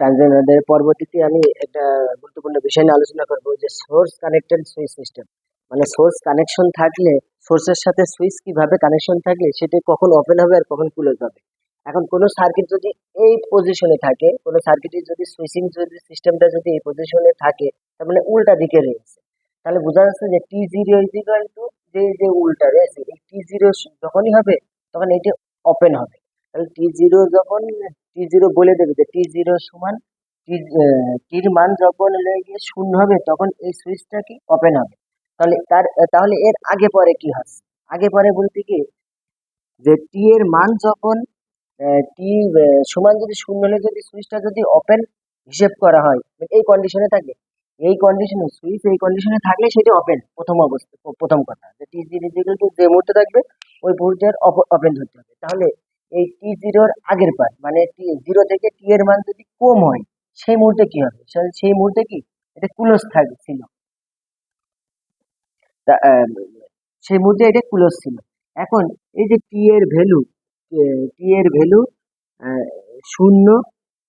ট্রান্সজেন্ডারদের পরবর্তীতে আমি একটা গুরুত্বপূর্ণ বিষয় নিয়ে আলোচনা করব যে সোর্স কানেক্টেড সুইচ সিস্টেম মানে সোর্স কানেকশন থাকলে সোর্সের সাথে সুইচ কীভাবে কানেকশন থাকলে সেটা কখন ওপেন হবে আর কখন ক্লোজ হবে? এখন কোনো সার্কিট যদি এই পজিশনে থাকে, কোনো সার্কিটের যদি সুইচিং যদি সিস্টেমটা যদি এই পজিশনে থাকে, তার মানে উল্টা দিকে রয়েছে। তাহলে বোঝা যাচ্ছে যে T zero is equal to যে যে উল্টা রয়েছে, এই টি জিরো যখনই হবে, তখন এটি ওপেন হবে। তাহলে টি জিরো যখন টি জিরো বলে দেবে যে টি জিরো সমান টির মান যখন গিয়ে শূন্য হবে, তখন এই সুইচটা কি ওপেন হবে। তাহলে তার, তাহলে এর আগে পরে কি হচ্ছে আগে পরে বলতে কি? যে টি এর মান যখন টি সমান যদি শূন্য হলে যদি সুইচটা যদি ওপেন হিসেব করা হয়, এই কন্ডিশনে থাকে। এই কন্ডিশনে সুইচ এই কন্ডিশনে থাকলে সেটা ওপেন প্রথম অবস্থা, প্রথম কথা। যে টি জিরো যে মুহূর্তে থাকবে, ওই মুহূর্তের ওপেন ধরতে হবে। তাহলে এই টি জিরোর আগের পার মানে টি জিরো থেকে টি এর মান যদি কম হয়, সেই মুহূর্তে কি হবে? সেই মুহূর্তে কি? এটা থাকবে ছিল। সেই মুহূর্তে এটা ক্লোজ ছিল। এখন এই যে টি এর ভ্যালু টি এর ভ্যালু শূন্য,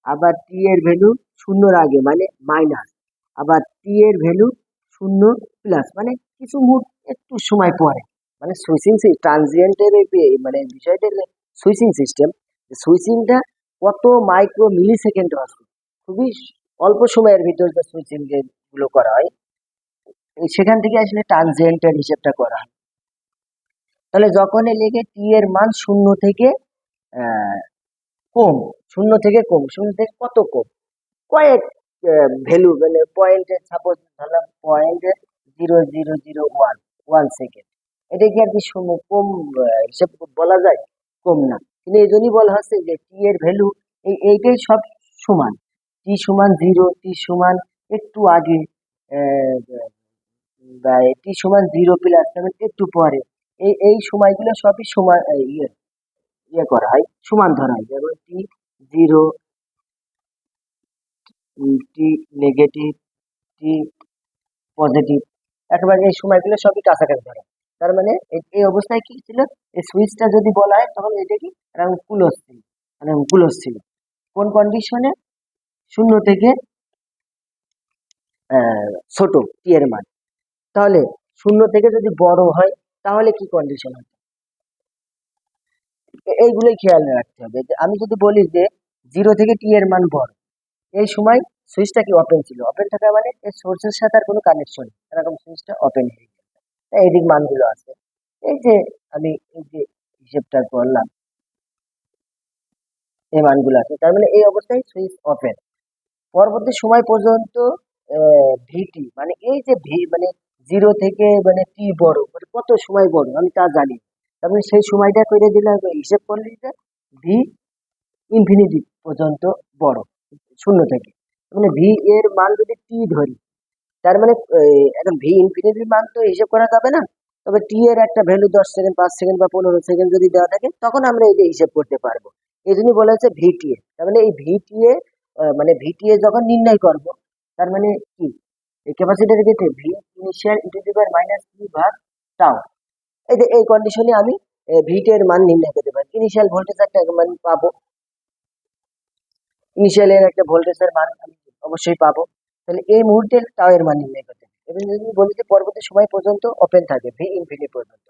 আবার টি এর ভ্যালু শূন্যর আগে মানে মাইনাস আবার টি এর ভ্যালু শূন্য প্লাস মানে কিছু মুহূর্ত একটু সময় পরে মানে সুইচিং ট্রানজিয়েন্টের মানে বিষয়টা সুইচিং সিস্টেম। সুইচিংটা কত মাইক্রো মিলি সেকেন্ড আছে খুবই অল্প সময়ের ভিতর যে সুইচিংগুলো করা হয় সেখান থেকে আসলে ট্রানজিয়েন্টের হিসেবটা করা হয়। তাহলে যখন লেগে টি এর মান শূন্য থেকে কম, শূন্য থেকে কম, শূন্য থেকে কত কম? কয়েক ভ্যালু মানে পয়েন্টে সাপোজ ধরলাম পয়েন্টে zero zero zero one one second এটা কি আর কি শূন্য, কম হিসেব বলা যায়? কম না। কিন্তু এই জন্যই বলা হচ্ছে যে টি এর ভ্যালু এই, এইটাই সব সমান। টি সমান জিরো টি সমান একটু আগে বা টি সমান জিরো প্লাস সেভেন একটু পরে। এই এই সময়গুলো সবই সমান ইয়ে ইয়ে করা হয়, সমান ধরা হয়। যেমন T zero T negative T positive একেবারে এই সময়গুলো সবই কাছাকাছি ধরে তার মানে এই অবস্থায় কি ছিল? এই সুইচটা যদি বলা হয়, তখন এটা কি? এরকম ক্লোজ ছিল। মানে ক্লোজ ছিল। কোন কন্ডিশনে শূন্য থেকে ছোট টি এর মান। তাহলে শূন্য থেকে যদি বড় হয়, তাহলে কি কন্ডিশন হবে এইগুলোই খেয়াল রাখতে হবে। আমি যদি বলি যে জিরো থেকে টি এর মান বড়, এই সময় সুইচটা কি ওপেন ছিল? ওপেন থাকা মানে এই সোর্সের সাথে আর কোনো কানেকশন এরকম সুইচটা ওপেন হয়ে এদিক মানগুলো আছে। এই যে আমি এই যে হিসেবটা করলাম, এই মানগুলো আছে। তার মানে এই অবস্থায় সুইচ ওপেন পরবর্তী সময় পর্যন্ত ভিটি মানে এই যে ভি মানে জিরো থেকে মানে টি বড় মানে কত সময় বড়, আমি তা জানি তার মানে সেই সময়টা করে দিলে হিসেব করলে যে ভি ইনফিনিটি পর্যন্ত বড়, শূন্য থেকে। মানে ভি এর মান যদি টি ধরি তার মানে এখন ভি ইনফিনিটির মান তো হিসেব করা যাবে না। তবে টি এর একটা ভ্যালু দশ সেকেন্ড পাঁচ সেকেন্ড বা পনেরো সেকেন্ড যদি দেওয়া থাকে, তখন আমরা এটা হিসেব করতে পারব। এই জন্যই বলা হচ্ছে ভিটিএ তার মানে এই ভিটিএ মানে ভিটিএ যখন নির্ণয় করব, তার মানে কি? এই ক্যাপাসিটার ক্ষেত্রে V initial into power minus three ভাগ টাউ এই যে, এই কন্ডিশনে আমি ভিটি এর মান নির্ণয় করতে পারি। ইনিশিয়াল ভোল্টেজ একটা মান পাবো। ইনিশিয়াল এর একটা ভোল্টেজের মান আমি অবশ্যই পাবো। তাহলে এই মুহূর্তে টাও এর মান নির্ণয় করতে এবং যদি বলি যে পরবর্তী সময় পর্যন্ত ওপেন থাকে ভি ইনফিনিটি পর্যন্ত।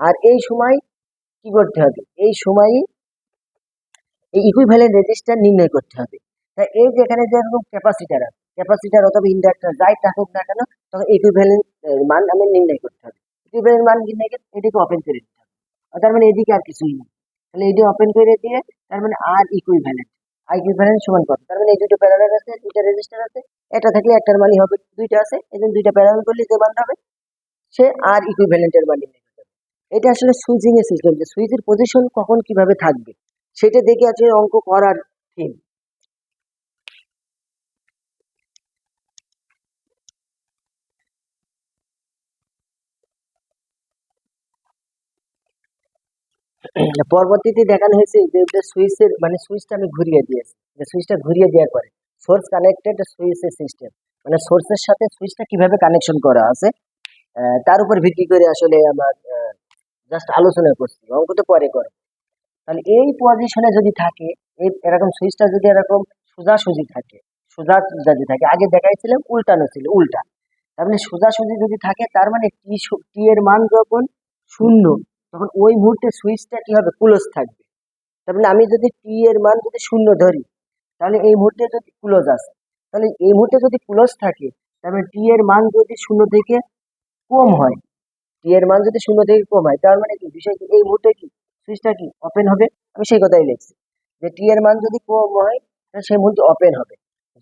আর এই সময় কি করতে হবে? এই সময়ই এই ইকুইভ্যালেন্ট রেজিস্টার নির্ণয় করতে হবে। তাই এই যে এখানে যে এরকম ক্যাপাসিটার আছে ক্যাপাসিটার অথবা ইন্ডাক্টর যাই থাকুক না কেন, তখন ইকুইভ্যালেন্ট মান আমি নির্ণয় করতে হবে। ইকুইভ্যালেন্ট মান নির্ণয় করে এটাকে ওপেন করে দিতে হবে। তার মানে এদিকে আর কিছুই নেই তাহলে এটি ওপেন করে দিয়ে, তার মানে আর ইকুইভ্যালেন্ট আর ডিফারেন্স সমান কত তার মানে এই দুটো প্যারালাল আছে, দুইটা রেজিস্টার আছে, একটা থাকলে একটার মানি হবে, দুইটা আছে, এই জন্য দুইটা প্যারালাল করলে যে মান হবে, সে আর ইকুইভ্যালেন্টের মান হবে এটা আসলে সুইচিং এর সিস্টেম যে সুইচের পজিশন কখন কীভাবে থাকবে, সেটা দেখে আছে অঙ্ক করার থিম পরবর্তীতে দেখানো হয়েছে যে যে সুইচের মানে সুইচটা আমি ঘুরিয়ে দিয়েছি। যে সুইচটা ঘুরিয়ে দেওয়ার পরে সোর্স কানেক্টেড সুইচের সিস্টেম। মানে সোর্সের সাথে সুইচটা কীভাবে কানেকশন করা আছে তার উপর ভিত্তি করে আসলে আমার জাস্ট আলোচনা করছি। অঙ্ক তো পরে করো তাহলে এই পজিশনে যদি থাকে, এই এরকম সুইচটা যদি এরকম সোজাসুজি থাকে, সোজা যদি থাকে, আগে দেখাইছিলাম উল্টানো ছিল, উল্টা। তার মানে সোজাসুজি যদি থাকে, তার মানে টি টি এর মান যখন শূন্য তখন ওই মুহূর্তে সুইচটা কি হবে? ক্লোজ থাকবে। তার মানে আমি যদি টি এর মান যদি শূন্য ধরি, তাহলে এই মুহূর্তে যদি ক্লোজ আসে, তাহলে এই মুহূর্তে যদি ক্লোজ থাকে, তার মানে টি এর মান যদি শূন্য থেকে কম হয় টি এর মান যদি শূন্য থেকে কম হয়, তার মানে কি? বিষয় কি? এই মুহূর্তে কি? সুইচটা কি ওপেন হবে? আমি সেই কথাই লিখছি। যে টি এর মান যদি কম হয়, তাহলে সেই মুহূর্তে ওপেন হবে।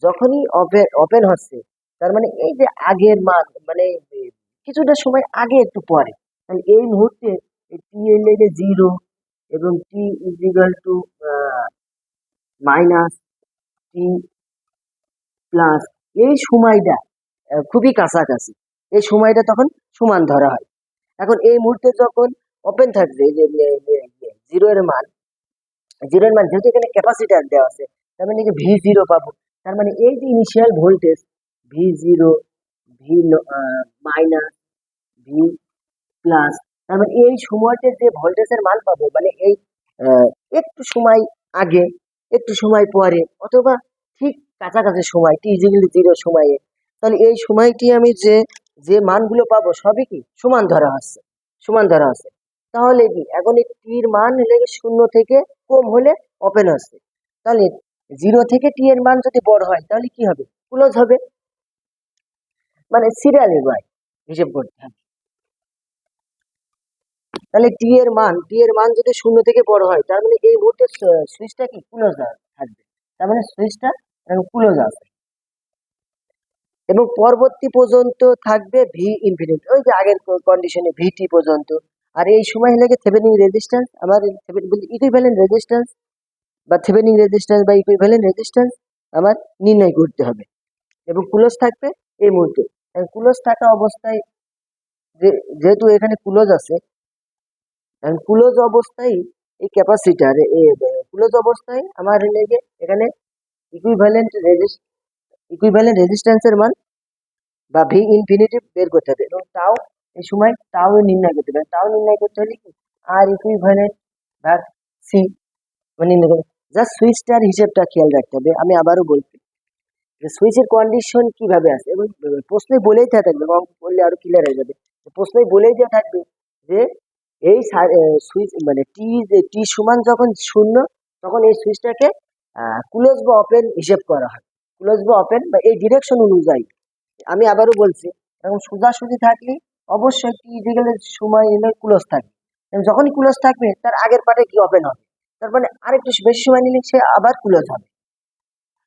যখনই ওপেন ওপেন হচ্ছে, তার মানে এই যে আগের মান মানে কিছুটা সময় আগে একটু পরে, তাহলে এই মুহূর্তে টি এর জিরো এবং T is equal to minus T plus এই সময়টা খুবই কাছাকাছি। এই সময়টা তখন সমান ধরা হয়। এখন এই মুহূর্তে যখন ওপেন থাকবে, যে জিরো এর মান জিরো এর মান যেহেতু এখানে ক্যাপাসিটার দেওয়া আছে, তার মানে কি ভি জিরো পাবো? তার মানে এই যে initial voltage V zero V minus V plus মানে এই সময়তে যে ভোল্টেজের মান পাবো মানে এই একটু সময় আগে, একটু সময় পরে, অথবা ঠিক কাছাকাছি সময় টি জিগুলি জিরো সময়ে, তাহলে এই সময়টি আমি যে যে মানগুলো পাবো সবই কি? সমান ধরা হচ্ছে সমান ধরা আছে। তাহলে কি? এখন এই টির মান হলে শূন্য থেকে কম হলে ওপেন হচ্ছে তাহলে জিরো থেকে টি এর মান যদি বড় হয়, তাহলে কি হবে? ক্লোজ হবে। মানে সিরিয়ালি বাই হিসেব করতে হবে। তাহলে টি এর মান টি এর মান যদি শূন্য থেকে বড় হয়, তার মানে এই মুহূর্তে সুইচটা কি ক্লোজ থাকবে। তার মানে সুইচটা ক্লোজ আছে। এবং পরবর্তী পর্যন্ত থাকবে ভি ইনফিনিটি ওই যে আগের কন্ডিশনে ভিটি পর্যন্ত। আর এই সময় লেগে থেভেনিং রেজিস্ট্যান্স আমার ইকুইভ্যালেন্ট রেজিস্ট্যান্স বা থেভেনিং রেজিস্ট্যান্স বা ইকুইভ্যালেন্ট রেজিস্ট্যান্স আমার নির্ণয় করতে হবে। এবং ক্লোজ থাকবে এই মুহূর্তে। ক্লোজ থাকা অবস্থায় যেহেতু এখানে ক্লোজ আছে ক্লোজ অবস্থায় এই ক্যাপাসিটার ক্লোজ অবস্থায় আমার লেগে এখানে ইকুইভ্যালেন্ট রেজিস্ট ইকুইভ্যালেন্ট রেজিস্ট্যান্সের মান বা ভি ইনফিনিটি বের করতে হবে। এবং তাও এই সময় তাও নির্ণয় করতে হবে। তাও নির্ণয় করতে হলে কি? আর ইকুইভ্যালেন্ট ভাগ সি নির্ণয় করতে জাস্ট সুইচটার হিসেবটা খেয়াল রাখতে হবে। আমি আবারও বলছি সুইচের কন্ডিশন কীভাবে আছে এবং প্রশ্নে বলেই দেওয়া থাকবে। বললে আরও ক্লিয়ার হয়ে যাবে। প্রশ্নে বলেই দেওয়া থাকবে যে এই সুইচ মানে টি টি সমান যখন শূন্য, তখন এই সুইচটাকে ক্লোজ বা ওপেন হিসেব করা হয়। ক্লোজ বা ওপেন বা এই ডিরেকশন অনুযায়ী। আমি আবারও বলছি এখন সোজাসুজি থাকলে অবশ্যই টি ইজিক্যালের সময় এলে ক্লোজ থাকবে। এবং যখনই ক্লোজ থাকবে, তার আগের পার্টে কি ওপেন হবে। তার মানে আরেকটু বেশি সময় নিলে সে আবার ক্লোজ হবে।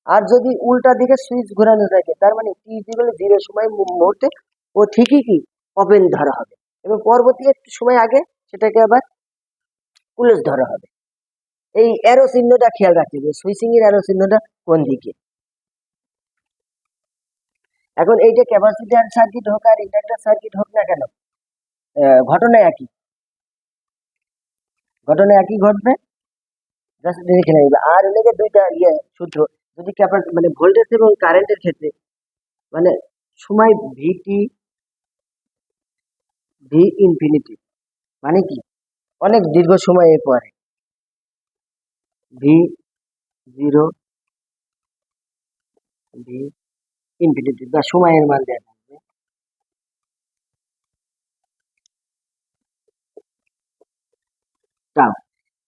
আর যদি উল্টা দিকে সুইচ ঘোরানো থাকে, তার মানে টি ইজিক্যাল জিরো সময় মুহূর্তে, ও ঠিকই কি ওপেন ধরা হবে। এবং পরবর্তী একটু সময় আগে সেটাকে আবার ক্লোজ ধরা হবে। এই অ্যারো চিহ্নটা খেয়াল রাখতে হবে সুইচিং এর অ্যারো চিহ্নটা কোন দিকে? এখন এই যে ক্যাপাসিটার সার্কিট হোক আর ইন্ডাক্টর সার্কিট হোক না কেন ঘটনা একই। ঘটনা একই ঘটবে? জাস্ট দেখে নেবে আর এনেকে দুইটা ইয়ে সূত্র, যদি ক্যাপাস মানে ভোল্টেজ এবং কারেন্টের ক্ষেত্রে মানে সময় ভিটি ভি ইনফিনিটি মানে কি? অনেক দীর্ঘ সময়ের পরে। ভি জিরো ভি ইনফিনিটি বা সময়ের মান দেওয়া থাকবে। টাও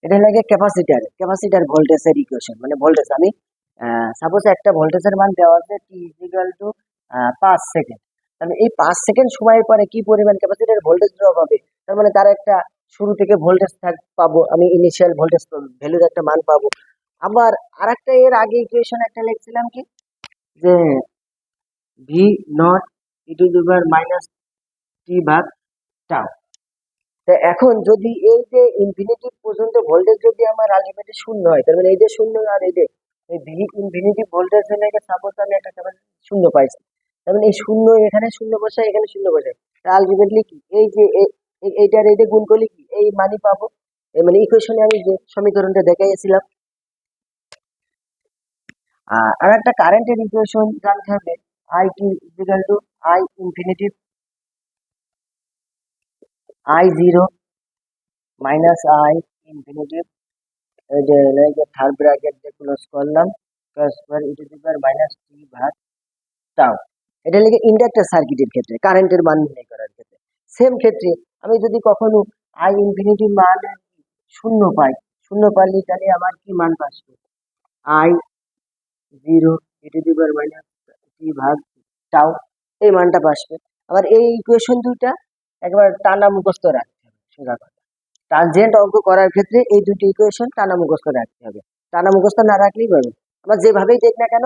এটা লাগে ক্যাপাসিটার ক্যাপাসিটার ভোল্টেজের ইকুয়েশন মানে ভোল্টেজ আমি সাপোজ একটা ভোল্টেজের মান দেওয়া আছে টি ইজিক্যাল টু পাঁচ সেকেন্ড তাহলে এই পাঁচ সেকেন্ড সময়ের পরে কি পরিমাণ ক্যাপাসিটার ভোল্টেজ ড্রপ হবে? তার মানে তার একটা শুরু থেকে ভোল্টেজ থাক পাবো, আমি ইনিশিয়াল ভোল্টেজ ভ্যালুর একটা মান পাবো। আবার আর একটা এর আগে ইকুয়েশন একটা লিখছিলাম কি? যে V not E to the power minus T ভাগ টাও তা এখন যদি এই যে ইনফিনিটি পর্যন্ত ভোল্টেজ যদি আমার আলটিমেটলি শূন্য হয়, তার মানে এই যে শূন্য আর এই যে, এই ভি ইনফিনিটি ভোল্টেজ হলে সাপোজ আমি একটা শূন্য পাইছি। তার এই শূন্য, এখানে শূন্য বসায় এখানে শূন্য বসায় আলটিমেটলি কি? এই যে এইটার এইটা গুণ করলে কি? এই মানি পাবো। এই মানে ইকুয়েশনে আমি যে সমীকরণটা দেখাইছিলাম আর একটা কারেন্টের ইকুয়েশন জানতে হবে I T is equal to I infinity I zero minus I infinity third bracket দিয়ে ক্লোজ করলাম টু মাইনাস টি ভাগ টাউ এটা লিখে ইন্ডাক্টর সার্কিটের ক্ষেত্রে কারেন্টের মান নির্ণয় করার ক্ষেত্রে। সেম ক্ষেত্রে আমি যদি কখনো আই ইনফিনিটি মান শূন্য পাই, শূন্য পাইলে তাহলে আমার কি মান আসবে? I zero to the power minus T ভাগ টাউ এই মানটা আসবে। আবার এই ইকুয়েশন দুইটা একবার টানা মুখস্থ রাখতে হবে, সোজা কথা। ট্রানজিয়েন্ট অঙ্ক করার ক্ষেত্রে এই দুটি ইকুয়েশন টানা মুখস্থ রাখতে হবে। টানা মুখস্থ না রাখলেই হবে। আমার যেভাবেই দেখ না কেন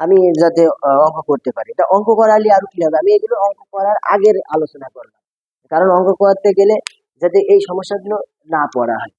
আমি যাতে অঙ্ক করতে পারি। এটা অঙ্ক করালে আরও কি হবে? আমি এগুলো অঙ্ক করার আগের আলোচনা করলাম। কারণ অঙ্ক করতে গেলে যাতে এই সমস্যাগুলো না পড়া হয়।